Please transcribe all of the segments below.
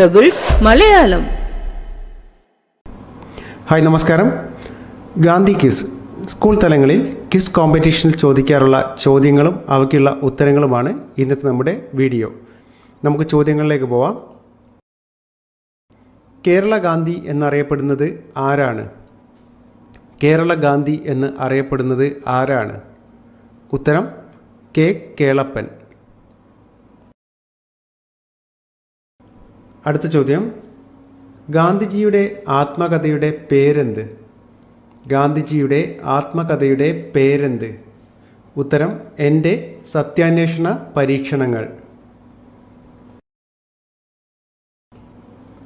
Pebbles Malayalam hi നമസ്കാരം. Gandhi quiz school തലങ്ങളിൽ quiz കോമ്പറ്റീഷനിൽ ചോദിക്കാറുള്ള ചോദ്യങ്ങളും അവയ്ക്കുള്ള ഉത്തരങ്ങളുമാണ് ഇന്നത്തെ നമ്മുടെ വീഡിയോ. നമുക്ക് ചോദ്യങ്ങളിലേക്ക് പോവാം. കേരള ഗാന്ധി എന്നറിയപ്പെടുന്നത് ആരാണ്? കേരള ഗാന്ധി എന്ന് അറിയപ്പെടുന്നത് ആരാണ്? ഉത്തരം കെ. കേളപ്പൻ. അടുത്ത ചോദ്യം. ഗാന്ധിജിയുടെ ആത്മകഥയുടെ പേരെന്ത്? ഗാന്ധിജിയുടെ ആത്മകഥയുടെ പേരെന്ത്? ഉത്തരം എന്റെ സത്യാന്വേഷണ പരീക്ഷണങ്ങൾ.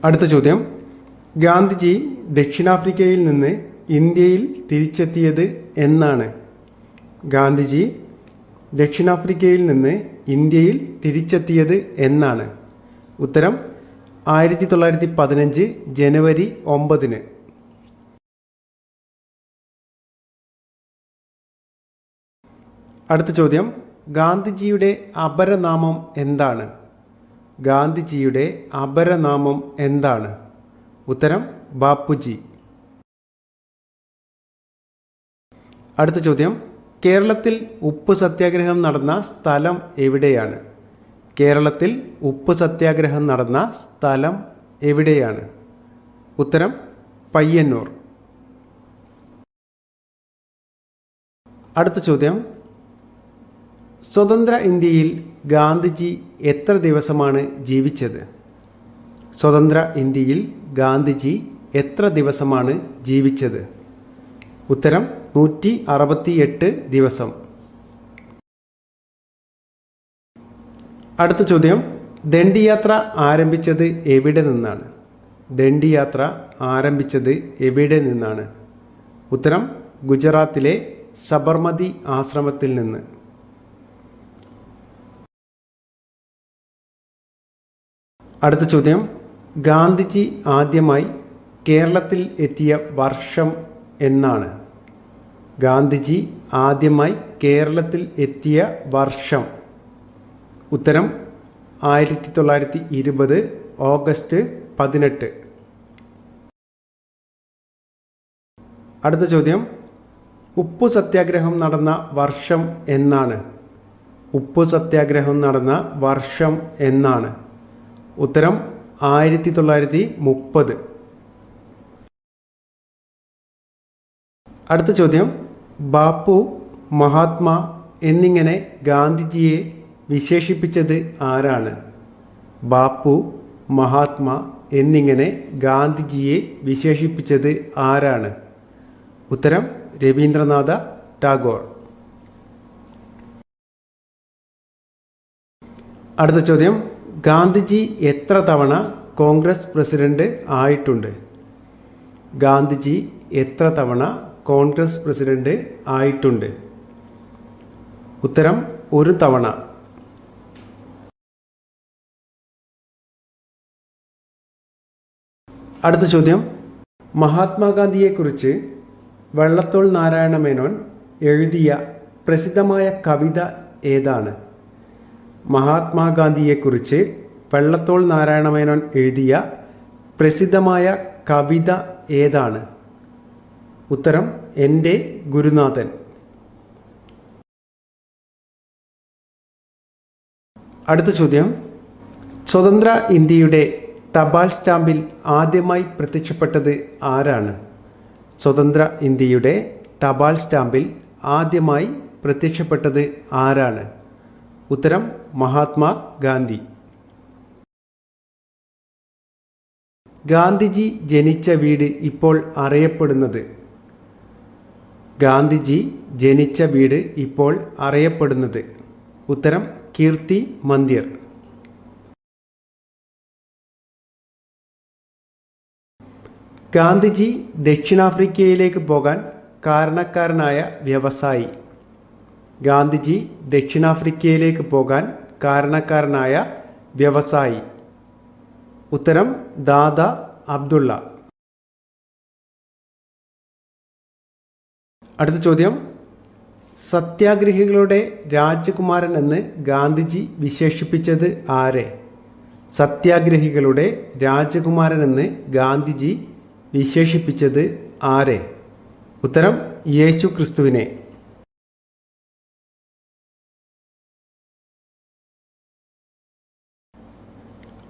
അടുത്ത ചോദ്യം. ഗാന്ധിജി ദക്ഷിണാഫ്രിക്കയിൽ നിന്ന് ഇന്ത്യയിൽ തിരിച്ചെത്തിയത് എന്നാണ്. ഗാന്ധിജി ദക്ഷിണാഫ്രിക്കയിൽ നിന്ന് ഇന്ത്യയിൽ തിരിച്ചെത്തിയത് എന്നാണ്. ഉത്തരം ആയിരത്തി തൊള്ളായിരത്തി പതിനഞ്ച് ജനുവരി ഒമ്പതിന്. അടുത്ത ചോദ്യം. ഗാന്ധിജിയുടെ അപരനാമം എന്താണ്? ഗാന്ധിജിയുടെ അപരനാമം എന്താണ്? ഉത്തരം ബാപ്പുജി. അടുത്ത ചോദ്യം. കേരളത്തിൽ ഉപ്പ് സത്യാഗ്രഹം നടന്ന സ്ഥലം എവിടെയാണ്? കേരളത്തിൽ ഉപ്പ് സത്യാഗ്രഹം നടന്ന സ്ഥലം എവിടെയാണ്? ഉത്തരം പയ്യന്നൂർ. അടുത്ത ചോദ്യം. സ്വതന്ത്ര ഇന്ത്യയിൽ ഗാന്ധിജി എത്ര ദിവസമാണ് ജീവിച്ചത്? സ്വതന്ത്ര ഇന്ത്യയിൽ ഗാന്ധിജി എത്ര ദിവസമാണ് ജീവിച്ചത്? ഉത്തരം നൂറ്റി അറുപത്തിയെട്ട് ദിവസം. അടുത്ത ചോദ്യം. ദണ്ഡിയാത്ര ആരംഭിച്ചത് എവിടെ നിന്നാണ്? ദണ്ഡിയാത്ര ആരംഭിച്ചത് എവിടെ നിന്നാണ്? ഉത്തരം ഗുജറാത്തിലെ സബർമതി ആശ്രമത്തിൽ നിന്ന്. അടുത്ത ചോദ്യം. ഗാന്ധിജി ആദ്യമായി കേരളത്തിൽ എത്തിയ വർഷം എന്നാണ്. ഗാന്ധിജി ആദ്യമായി കേരളത്തിൽ എത്തിയ വർഷം. ഉത്തരം ആയിരത്തി തൊള്ളായിരത്തി ഇരുപത് ഓഗസ്റ്റ് പതിനെട്ട്. അടുത്ത ചോദ്യം. ഉപ്പു സത്യാഗ്രഹം നടന്ന വർഷം എന്നാണ്. ഉപ്പു സത്യാഗ്രഹം നടന്ന വർഷം എന്നാണ്. ഉത്തരം ആയിരത്തി തൊള്ളായിരത്തി മുപ്പത് അടുത്ത ചോദ്യം. ബാപ്പു മഹാത്മാ എന്നിങ്ങനെ ഗാന്ധിജിയെ വിശേഷിപ്പിച്ചത് ആരാണ്? ബാപ്പു മഹാത്മാ എന്നിങ്ങനെ ഗാന്ധിജിയെ വിശേഷിപ്പിച്ചത് ആരാണ്? ഉത്തരം രവീന്ദ്രനാഥ ടാഗോർ. അടുത്ത ചോദ്യം ഗാന്ധിജി എത്ര തവണ കോൺഗ്രസ് പ്രസിഡന്റ് ആയിട്ടുണ്ട്? ഗാന്ധിജി എത്ര തവണ കോൺഗ്രസ് പ്രസിഡന്റ് ആയിട്ടുണ്ട്? ഉത്തരം ഒരു തവണ. അടുത്ത ചോദ്യം. മഹാത്മാഗാന്ധിയെക്കുറിച്ച് വള്ളത്തോൾ നാരായണ മേനോൻ എഴുതിയ പ്രസിദ്ധമായ കവിത ഏതാണ്? മഹാത്മാഗാന്ധിയെക്കുറിച്ച് വെള്ളത്തോൾ നാരായണ മേനോൻ എഴുതിയ പ്രസിദ്ധമായ കവിത ഏതാണ്? ഉത്തരം എന്റെ ഗുരുനാഥൻ. അടുത്ത ചോദ്യം. സ്വതന്ത്ര ഇന്ത്യയുടെ തപാൽ സ്റ്റാമ്പിൽ ആദ്യമായി പ്രത്യക്ഷപ്പെട്ടത് ആരാണ്? സ്വതന്ത്ര ഇന്ത്യയുടെ തപാൽ സ്റ്റാമ്പിൽ ആദ്യമായി പ്രത്യക്ഷപ്പെട്ടത് ആരാണ്? ഉത്തരം മഹാത്മാ ഗാന്ധി. ഗാന്ധിജി ജനിച്ച വീട് ഇപ്പോൾ അറിയപ്പെടുന്നത്. ഗാന്ധിജി ജനിച്ച വീട് ഇപ്പോൾ അറിയപ്പെടുന്നത്. ഉത്തരം കീർത്തി മന്ദിർ. ഗാന്ധിജി ദക്ഷിണാഫ്രിക്കയിലേക്ക് പോകാൻ കാരണക്കാരനായ വ്യവസായി. ഗാന്ധിജി ദക്ഷിണാഫ്രിക്കയിലേക്ക് പോകാൻ കാരണക്കാരനായ വ്യവസായി. ഉത്തരം ദാദ അബ്ദുള്ള. അടുത്ത ചോദ്യം. സത്യാഗ്രഹികളുടെ രാജകുമാരൻ എന്ന് ഗാന്ധിജി വിശേഷിപ്പിച്ചത് ആരെ? സത്യാഗ്രഹികളുടെ രാജകുമാരൻ എന്ന് ഗാന്ധിജി വിശേഷിപ്പിച്ചത് ആരെ? ഉത്തരം യേശു ക്രിസ്തുവിനെ.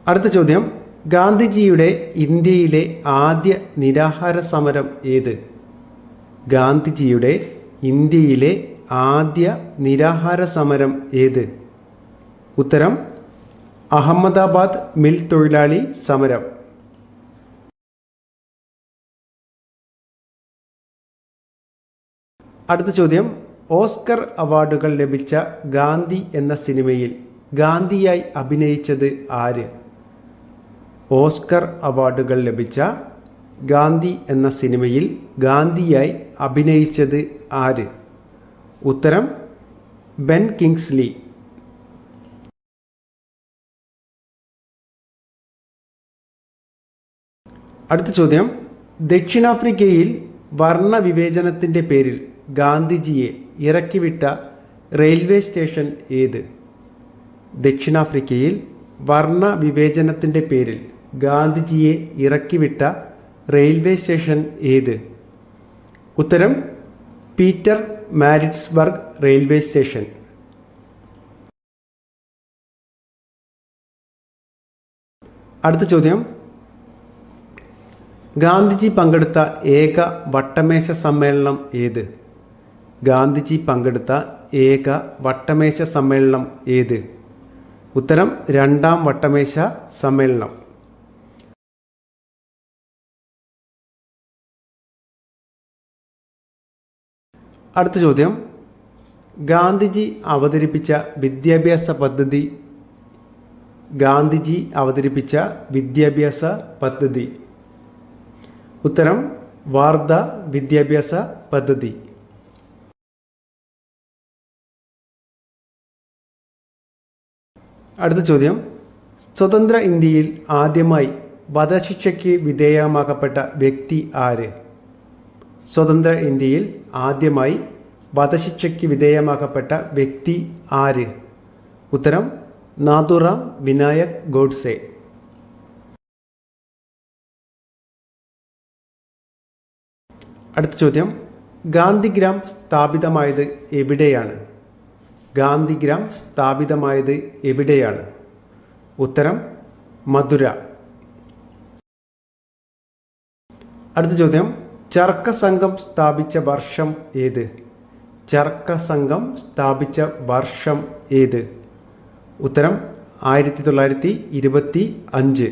അടുത്ത ചോദ്യം ഗാന്ധിജിയുടെ ഇന്ത്യയിലെ ആദ്യ നിരാഹാര സമരം ഏത്? ഗാന്ധിജിയുടെ ഇന്ത്യയിലെ ആദ്യ നിരാഹാര സമരം ഏത്? ഉത്തരം അഹമ്മദാബാദ് മിൽ തൊഴിലാളി സമരം. അടുത്ത ചോദ്യം. ഓസ്കർ അവാർഡുകൾ ലഭിച്ച ഗാന്ധി എന്ന സിനിമയിൽ ഗാന്ധിയായി അഭിനയിച്ചത് ആര്? ഓസ്കർ അവാർഡുകൾ ലഭിച്ച ഗാന്ധി എന്ന സിനിമയിൽ ഗാന്ധിയായി അഭിനയിച്ചത് ആര്? ഉത്തരം ബെൻ കിങ്സ്ലി. അടുത്ത ചോദ്യം. ദക്ഷിണാഫ്രിക്കയിൽ വർണവിവേചനത്തിന്റെ പേരിൽ ഗാന്ധിജിയെ ഇറക്കിവിട്ട റെയിൽവേ സ്റ്റേഷൻ ഏത്? ദക്ഷിണാഫ്രിക്കയിൽ വർണ വിവേചനത്തിന്റെ പേരിൽ ഗാന്ധിജിയെ ഇറക്കിവിട്ട റെയിൽവേ സ്റ്റേഷൻ ഏത്? ഉത്തരം പീറ്റർ മാരിറ്റ്സ്ബർഗ് റെയിൽവേ സ്റ്റേഷൻ. അടുത്ത ചോദ്യം. ഗാന്ധിജി പങ്കെടുത്ത ഏക വട്ടമേശ സമ്മേളനം ഏത്? ഗാന്ധിജി പങ്കെടുത്ത ഏക വട്ടമേശ സമ്മേളനം ഏത്? ഉത്തരം രണ്ടാം വട്ടമേശ സമ്മേളനം. അടുത്ത ചോദ്യം. ഗാന്ധിജി അവതരിപ്പിച്ച വിദ്യാഭ്യാസ പദ്ധതി. ഗാന്ധിജി അവതരിപ്പിച്ച വിദ്യാഭ്യാസ പദ്ധതി. ഉത്തരം വാർദ്ധ വിദ്യാഭ്യാസ പദ്ധതി. അടുത്ത ചോദ്യം. സ്വതന്ത്ര ഇന്ത്യയിൽ ആദ്യമായി വധശിക്ഷയ്ക്ക് വിധേയമാക്കപ്പെട്ട വ്യക്തി ആര്? സ്വതന്ത്ര ഇന്ത്യയിൽ ആദ്യമായി വധശിക്ഷയ്ക്ക് വിധേയമാക്കപ്പെട്ട വ്യക്തി ആര്? ഉത്തരം നാഥുറാം വിനായക് ഗോഡ്സെ. അടുത്ത ചോദ്യം. ഗാന്ധിഗ്രാം സ്ഥാപിതമായത് എവിടെയാണ്? ഗാന്ധിഗ്രാം സ്ഥാപിതമായത് എവിടെയാണ്? ഉത്തരം മധുര. അടുത്ത ചോദ്യം ചർക്ക സംഘം സ്ഥാപിച്ച വർഷം ഏത്? ചർക്ക സംഘം സ്ഥാപിച്ച വർഷം ഏത്? ഉത്തരം ആയിരത്തി തൊള്ളായിരത്തി ഇരുപത്തി അഞ്ച്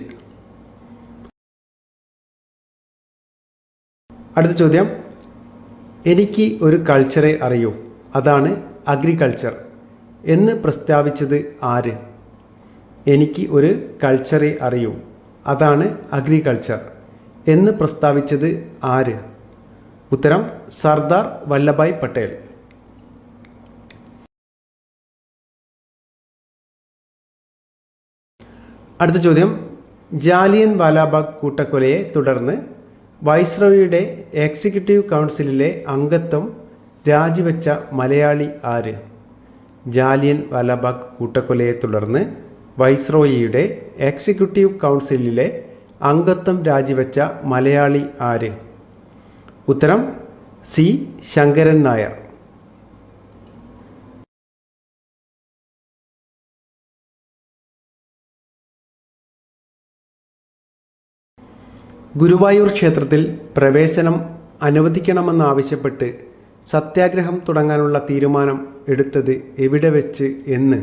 അടുത്ത ചോദ്യം എനിക്ക് ഒരു കൾച്ചറെ അറിയൂ. അതാണ് അഗ്രികൾച്ചർ എന്ന് പ്രസ്താവിച്ചത് ആര്? എനിക്ക് ഒരു കൾച്ചറെ അറിയൂ. അതാണ് അഗ്രികൾച്ചർ എന്ന് പ്രസ്താവിച്ചത് ആര്? ഉത്തരം സർദാർ വല്ലഭായ് പട്ടേൽ. അടുത്ത ചോദ്യം. ജാലിയൻ വാലാബാഗ് കൂട്ടക്കൊലയെ തുടർന്ന് വൈസ്രോയുടെ എക്സിക്യൂട്ടീവ് കൗൺസിലിലെ അംഗത്വം രാജിവെച്ച മലയാളി ആര്? ജാലിയൻ വാലാബാഗ് കൂട്ടക്കൊലയെ തുടർന്ന് വൈസ്രോയിയുടെ എക്സിക്യൂട്ടീവ് കൗൺസിലിലെ അംഗത്വം രാജിവെച്ച മലയാളി ആര്? ഉത്തരം സി. ശങ്കരൻ നായർ. ഗുരുവായൂർ ക്ഷേത്രത്തിൽ പ്രവേശനം അനുവദിക്കണമെന്നാവശ്യപ്പെട്ട് സത്യാഗ്രഹം തുടങ്ങാനുള്ള തീരുമാനം എടുത്തത് എവിടെ വെച്ച് എന്ന്.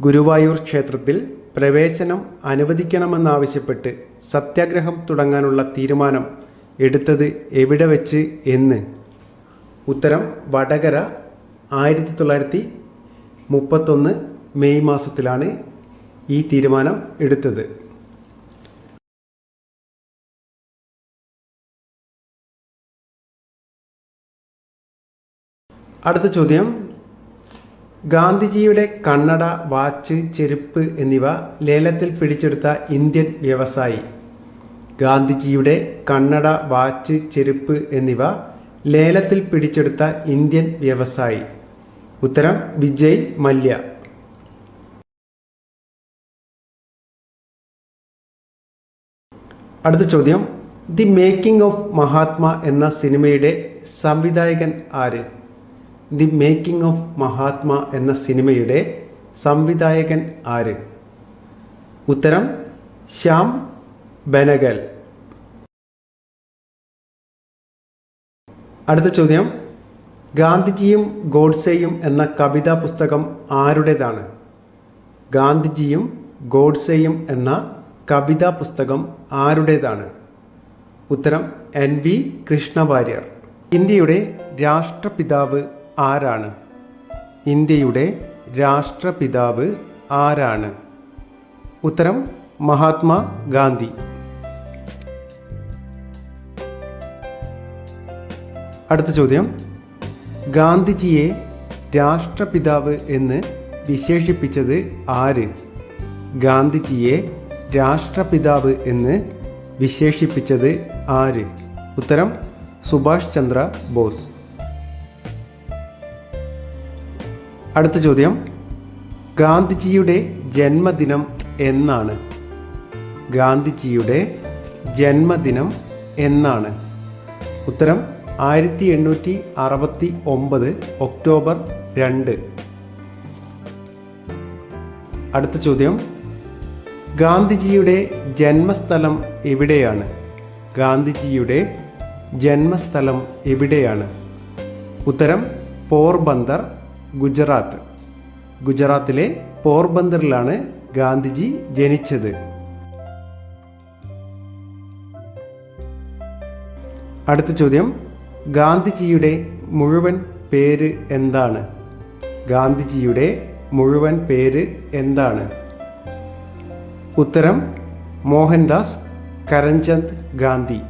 ഗുരുവായൂർ ക്ഷേത്രത്തിൽ പ്രവേശനം അനുവദിക്കണമെന്നാവശ്യപ്പെട്ട് സത്യാഗ്രഹം തുടങ്ങാനുള്ള തീരുമാനം എടുത്തത് എവിടെ വെച്ച് എന്ന്. ഉത്തരം വടകര ആയിരത്തി തൊള്ളായിരത്തി മുപ്പത്തൊന്ന് മെയ് മാസത്തിലാണ് ഈ തീരുമാനം എടുത്തത്. അടുത്ത ചോദ്യം. ഗാന്ധിജിയുടെ കണ്ണട വാച്ച് ചെരുപ്പ് എന്നിവ ലേലത്തിൽ പിടിച്ചെടുത്ത ഇന്ത്യൻ വ്യവസായി. ഗാന്ധിജിയുടെ കണ്ണട വാച്ച് ചെരുപ്പ് എന്നിവ ലേലത്തിൽ പിടിച്ചെടുത്ത ഇന്ത്യൻ വ്യവസായി. ഉത്തരം വിജയ് മല്യ. അടുത്ത ചോദ്യം. ദി മേക്കിംഗ് ഓഫ് മഹാത്മ എന്ന സിനിമയുടെ സംവിധായകൻ ആര്? ദി മേക്കിംഗ് ഓഫ് മഹാത്മ എന്ന സിനിമയുടെ സംവിധായകൻ ആര്? ഉത്തരം ശ്യാം ബനഗൽ. അടുത്ത ചോദ്യം ഗാന്ധിജിയും ഗോഡ്സെയും എന്ന കവിതാ പുസ്തകം ആരുടേതാണ്? ഗാന്ധിജിയും ഗോഡ്സെയും എന്ന കവിതാ പുസ്തകം ആരുടേതാണ്? ഉത്തരം എൻ വി കൃഷ്ണവാര്യർ. ഇന്ത്യയുടെ രാഷ്ട്രപിതാവ് ആരാണ്? ഇന്ത്യയുടെ രാഷ്ട്രപിതാവ് ആരാണ്? ഉത്തരം മഹാത്മാ ഗാന്ധി. അടുത്ത ചോദ്യം. ഗാന്ധിജിയെ രാഷ്ട്രപിതാവ് എന്ന് വിശേഷിപ്പിച്ചത് ആര്? ഗാന്ധിജിയെ രാഷ്ട്രപിതാവ് എന്ന് വിശേഷിപ്പിച്ചത് ആര്? ഉത്തരം സുഭാഷ് ചന്ദ്ര ബോസ്. അടുത്ത ചോദ്യം. ഗാന്ധിജിയുടെ ജന്മദിനം എന്നാണ്. ഗാന്ധിജിയുടെ ജന്മദിനം എന്നാണ്. ഉത്തരം ആയിരത്തി എണ്ണൂറ്റി അറുപത്തി ഒമ്പത് ഒക്ടോബർ രണ്ട്. അടുത്ത ചോദ്യം. ഗാന്ധിജിയുടെ ജന്മസ്ഥലം എവിടെയാണ്? ഗാന്ധിജിയുടെ ജന്മസ്ഥലം എവിടെയാണ്? ഉത്തരം പോർബന്ദർ ഗുജറാത്ത്. ഗുജറാത്തിലെ പോർബന്ദറിലാണ് ഗാന്ധിജി ജനിച്ചത്. അടുത്ത ചോദ്യം. ഗാന്ധിജിയുടെ മുഴുവൻ പേര് എന്താണ്? ഗാന്ധിജിയുടെ മുഴുവൻ പേര് എന്താണ്? ഉത്തരം മോഹൻദാസ് കരംചന്ദ് ഗാന്ധി.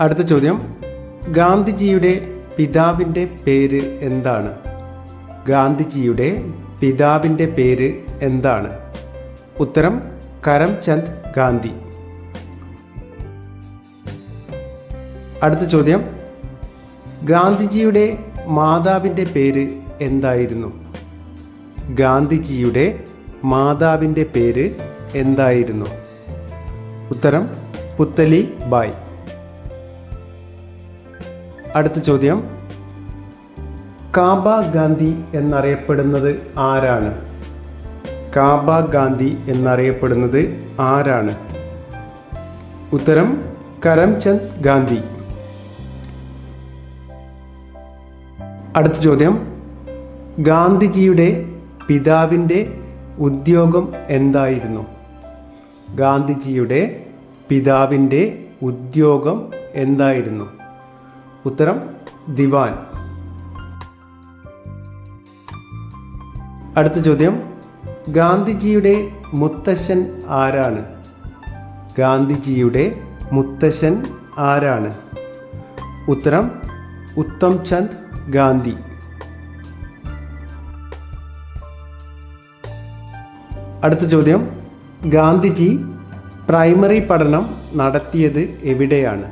അടുത്ത ചോദ്യം. ഗാന്ധിജിയുടെ പിതാവിന്റെ പേര് എന്താണ്? ഗാന്ധിജിയുടെ പിതാവിന്റെ പേര് എന്താണ്? ഉത്തരം കരംചന്ദ് ഗാന്ധി. അടുത്ത ചോദ്യം. ഗാന്ധിജിയുടെ മാതാവിന്റെ പേര് എന്തായിരുന്നു? ഗാന്ധിജിയുടെ മാതാവിന്റെ പേര് എന്തായിരുന്നു? ഉത്തരം പുത്തലി ബായ്. അടുത്ത ചോദ്യം. കാബ ഗാന്ധി എന്നറിയപ്പെടുന്നത് ആരാണ്? കാബ ഗാന്ധി എന്നറിയപ്പെടുന്നത് ആരാണ്? ഉത്തരം കരംചന്ദ് ഗാന്ധി. അടുത്ത ചോദ്യം. ഗാന്ധിജിയുടെ പിതാവിന്റെ ഉദ്യോഗം എന്തായിരുന്നു? ഗാന്ധിജിയുടെ പിതാവിന്റെ ഉദ്യോഗം എന്തായിരുന്നു? ഉത്തരം ദിവാൻ. അടുത്ത ചോദ്യം ഗാന്ധിജിയുടെ മുത്തശ്ശൻ ആരാണ്? ഗാന്ധിജിയുടെ മുത്തശ്ശൻ ആരാണ്? ഉത്തരം ഉത്തം ചന്ദ് ഗാന്ധി. അടുത്ത ചോദ്യം ഗാന്ധിജി പ്രൈമറി പഠനം നടത്തിയത് എവിടെയാണ്?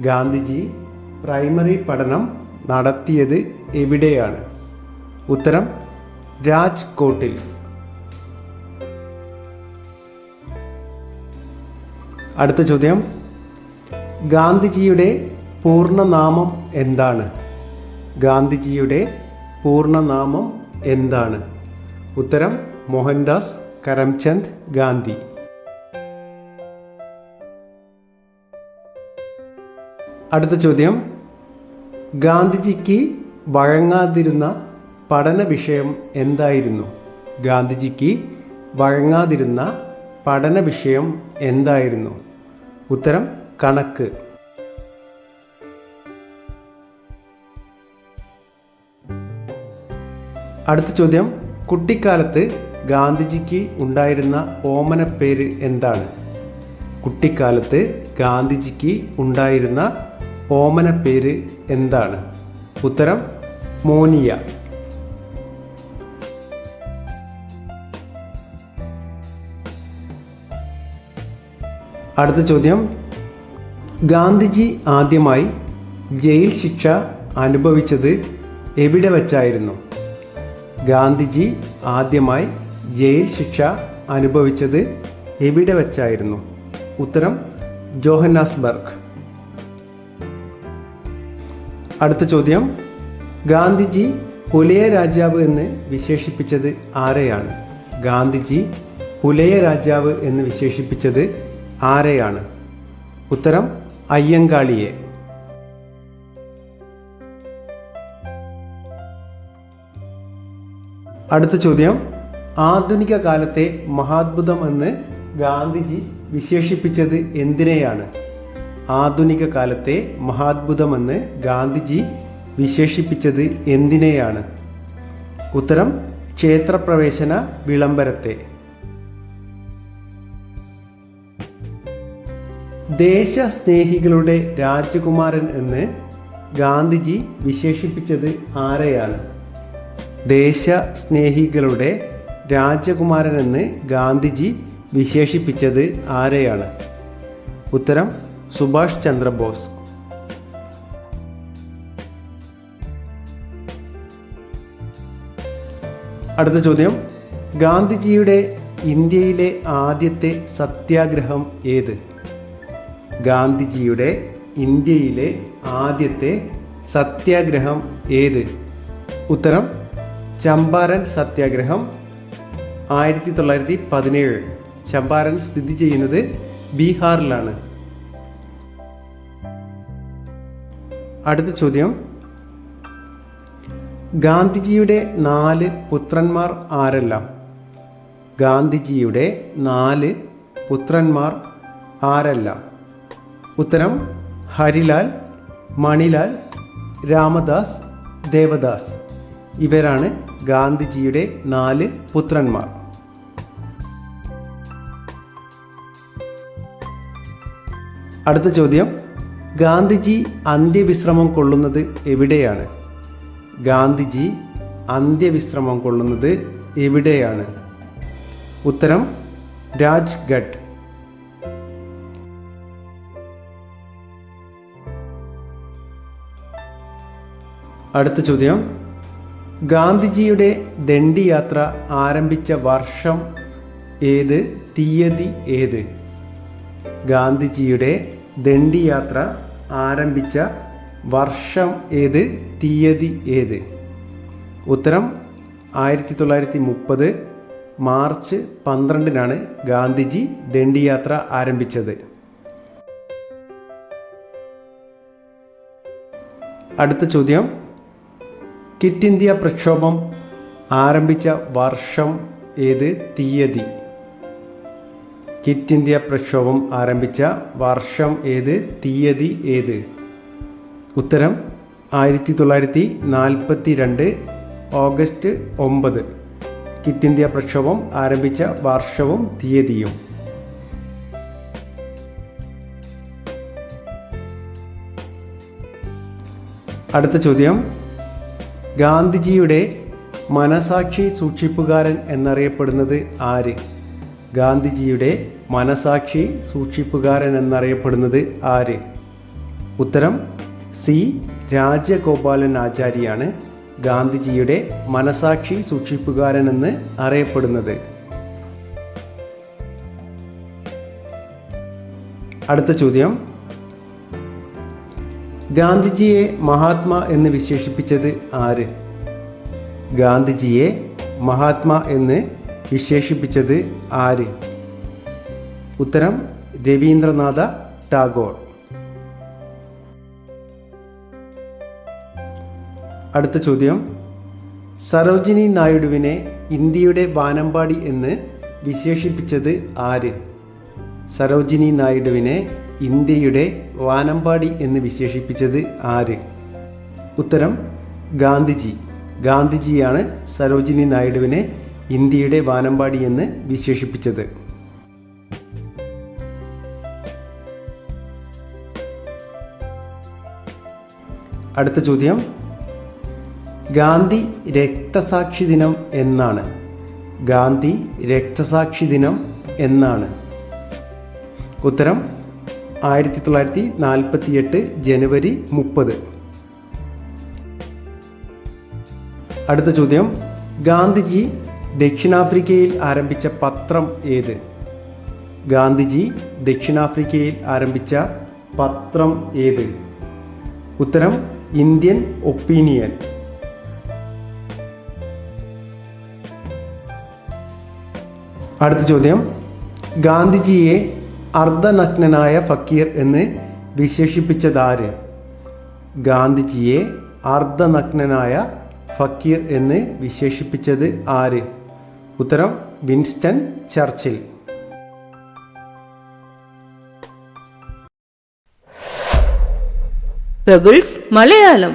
ഗാന്ധിജി പ്രൈമറി പഠനം നടത്തിയത് എവിടെയാണ്? ഉത്തരം രാജ്കോട്ടിൽ. അടുത്ത ചോദ്യം. ഗാന്ധിജിയുടെ പൂർണനാമം എന്താണ്? ഗാന്ധിജിയുടെ പൂർണനാമം എന്താണ്? ഉത്തരം മോഹൻദാസ് കരംചന്ദ് ഗാന്ധി. അടുത്ത ചോദ്യം. ഗാന്ധിജിക്ക് വഴങ്ങാതിരുന്ന പഠന വിഷയം എന്തായിരുന്നു? ഗാന്ധിജിക്ക് വഴങ്ങാതിരുന്ന പഠന വിഷയം എന്തായിരുന്നു? ഉത്തരം കണക്ക്. അടുത്ത ചോദ്യം. കുട്ടിക്കാലത്ത് ഗാന്ധിജിക്ക് ഉണ്ടായിരുന്ന ഓമനപ്പേര് എന്താണ്? കുട്ടിക്കാലത്ത് ഗാന്ധിജിക്ക് ഉണ്ടായിരുന്ന ഓമനപ്പേര് എന്താണ്? ഉത്തരം മോനിയ. അടുത്ത ചോദ്യം. ഗാന്ധിജി ആദ്യമായി ജയിൽ ശിക്ഷ അനുഭവിച്ചത് എവിടെ വച്ചായിരുന്നു? ഗാന്ധിജി ആദ്യമായി ജയിൽ ശിക്ഷ അനുഭവിച്ചത് എവിടെ വച്ചായിരുന്നു? ഉത്തരം ജോഹന്നാസ്ബർഗ്. അടുത്ത ചോദ്യം. ഗാന്ധിജി പുലയ രാജാവ് എന്ന് വിശേഷിപ്പിച്ചത് ആരെയാണ്? ഗാന്ധിജി പുലയ രാജാവ് എന്ന് വിശേഷിപ്പിച്ചത് ആരെയാണ്? ഉത്തരം അയ്യങ്കാളിയെ. അടുത്ത ചോദ്യം. ആധുനിക കാലത്തെ മഹാത്ഭുതം എന്ന് ഗാന്ധിജി വിശേഷിപ്പിച്ചത് എന്തിനെയാണ്? ആധുനിക കാലത്തെ മഹാത്ഭുതമെന്ന് ഗാന്ധിജി വിശേഷിപ്പിച്ചത് എന്തിനെയാണ്? ഉത്തരം ക്ഷേത്രപ്രവേശന വിളംബരത്തെ. ദേശസ്നേഹികളുടെ രാജകുമാരൻ എന്ന് ഗാന്ധിജി വിശേഷിപ്പിച്ചത് ആരെയാണ്? ദേശസ്നേഹികളുടെ രാജകുമാരൻ എന്ന് ഗാന്ധിജി വിശേഷിപ്പിച്ചത് ആരെയാണ്? ഉത്തരം സുഭാഷ് ചന്ദ്രബോസ്. അടുത്ത ചോദ്യം. ഗാന്ധിജിയുടെ ഇന്ത്യയിലെ ആദ്യത്തെ സത്യാഗ്രഹം ഏത്? ഗാന്ധിജിയുടെ ഇന്ത്യയിലെ ആദ്യത്തെ സത്യാഗ്രഹം ഏത്? ഉത്തരം ചമ്പാരൻ സത്യാഗ്രഹം ആയിരത്തി തൊള്ളായിരത്തി പതിനേഴ്. ചമ്പാരൻ സ്ഥിതി ചെയ്യുന്നത് ബീഹാറിലാണ്. അടുത്ത ചോദ്യം. ഗാന്ധിജിയുടെ നാല് പുത്രന്മാർ ആരെല്ലാം? ഗാന്ധിജിയുടെ നാല് പുത്രന്മാർ ആരെല്ലാം? ഉത്തരം ഹരിലാൽ മണിലാൽ രാമദാസ് ദേവദാസ്. ഇവരാണ് ഗാന്ധിജിയുടെ നാല് പുത്രന്മാർ. അടുത്ത ചോദ്യം. ഗാന്ധിജി അന്ത്യവിശ്രമം കൊള്ളുന്നത് എവിടെയാണ്? ഗാന്ധിജി അന്ത്യവിശ്രമം കൊള്ളുന്നത് എവിടെയാണ്? ഉത്തരം രാജ്ഘട്ട്. അടുത്ത ചോദ്യം. ഗാന്ധിജിയുടെ ദണ്ഡി യാത്ര ആരംഭിച്ച വർഷം ഏത്? തീയതി ഏത്? ഗാന്ധിജിയുടെ ദണ്ഡിയാത്ര ആരംഭിച്ച വർഷം ഏത്? തീയതി ഏത്? ഉത്തരം ആയിരത്തി തൊള്ളായിരത്തി മുപ്പത് മാർച്ച് പന്ത്രണ്ടിനാണ് ഗാന്ധിജി ദണ്ഡിയാത്ര ആരംഭിച്ചത്. അടുത്ത ചോദ്യം. കിറ്റ് ഇന്ത്യ പ്രക്ഷോഭം ആരംഭിച്ച വർഷം ഏത്? തീയതി. കിറ്റ് ഇന്ത്യ പ്രക്ഷോഭം ആരംഭിച്ച വർഷം ഏത്? തീയതി ഏത്? ഉത്തരം ആയിരത്തി തൊള്ളായിരത്തി നാൽപ്പത്തി രണ്ട് ഓഗസ്റ്റ് ഒമ്പത്. കിറ്റ് ഇന്ത്യ പ്രക്ഷോഭം ആരംഭിച്ച വർഷവും തീയതിയും. അടുത്ത ചോദ്യം. ഗാന്ധിജിയുടെ മനസാക്ഷി സൂക്ഷിപ്പുകാരൻ എന്നറിയപ്പെടുന്നത് ആര്? ഗാന്ധിജിയുടെ മനസാക്ഷി സൂക്ഷിപ്പുകാരൻ എന്നറിയപ്പെടുന്നത് ആര്? ഉത്തരം സി. രാജഗോപാലൻ ആചാര്യാണ് ഗാന്ധിജിയുടെ മനസാക്ഷി സൂക്ഷിപ്പുകാരൻ എന്ന് അറിയപ്പെടുന്നത്. അടുത്ത ചോദ്യം. ഗാന്ധിജിയെ മഹാത്മാ എന്ന് വിശേഷിപ്പിച്ചത് ആര്? ഗാന്ധിജിയെ മഹാത്മാ എന്ന് വിശേഷിപ്പിച്ചത് ആര്? ഉത്തരം രവീന്ദ്രനാഥ ടാഗോർ. അടുത്ത ചോദ്യം. സരോജിനി നായിഡുവിനെ ഇന്ത്യയുടെ വാനമ്പാടി എന്ന് വിശേഷിപ്പിച്ചത് ആര്? സരോജിനി നായിഡുവിനെ ഇന്ത്യയുടെ വാനമ്പാടി എന്ന് വിശേഷിപ്പിച്ചത് ആര്? ഉത്തരം ഗാന്ധിജി. ഗാന്ധിജിയാണ് സരോജിനി നായിഡുവിനെ ഇന്ത്യയുടെ വാനമ്പാടി എന്ന് വിശേഷിപ്പിച്ചത്. അടുത്ത ചോദ്യം. ഗാന്ധി രക്തസാക്ഷി ദിനം എന്നാണ്. ഗാന്ധി രക്തസാക്ഷി ദിനം എന്നാണ്. ഉത്തരം ആയിരത്തി തൊള്ളായിരത്തി നാൽപ്പത്തി എട്ട് ജനുവരി മുപ്പത്. അടുത്ത ചോദ്യം. ഗാന്ധിജി ദക്ഷിണാഫ്രിക്കയിൽ ആരംഭിച്ച പത്രം ഏത്? ഗാന്ധിജി ദക്ഷിണാഫ്രിക്കയിൽ ആരംഭിച്ച പത്രം ഏത്? ഉത്തരം ഇന്ത്യൻ ഒപ്പീനിയൻ. അടുത്ത ചോദ്യം. ഗാന്ധിജിയെ അർദ്ധനഗ്നനായ ഫക്കീർ എന്ന് വിശേഷിപ്പിച്ചതാര്? ഗാന്ധിജിയെ അർദ്ധനഗ്നനായ ഫക്കീർ എന്ന് വിശേഷിപ്പിച്ചത് ആര്? ഉത്തരം വിൻസ്റ്റൺ ചർച്ചിൽ. പെബിൾസ് മലയാളം.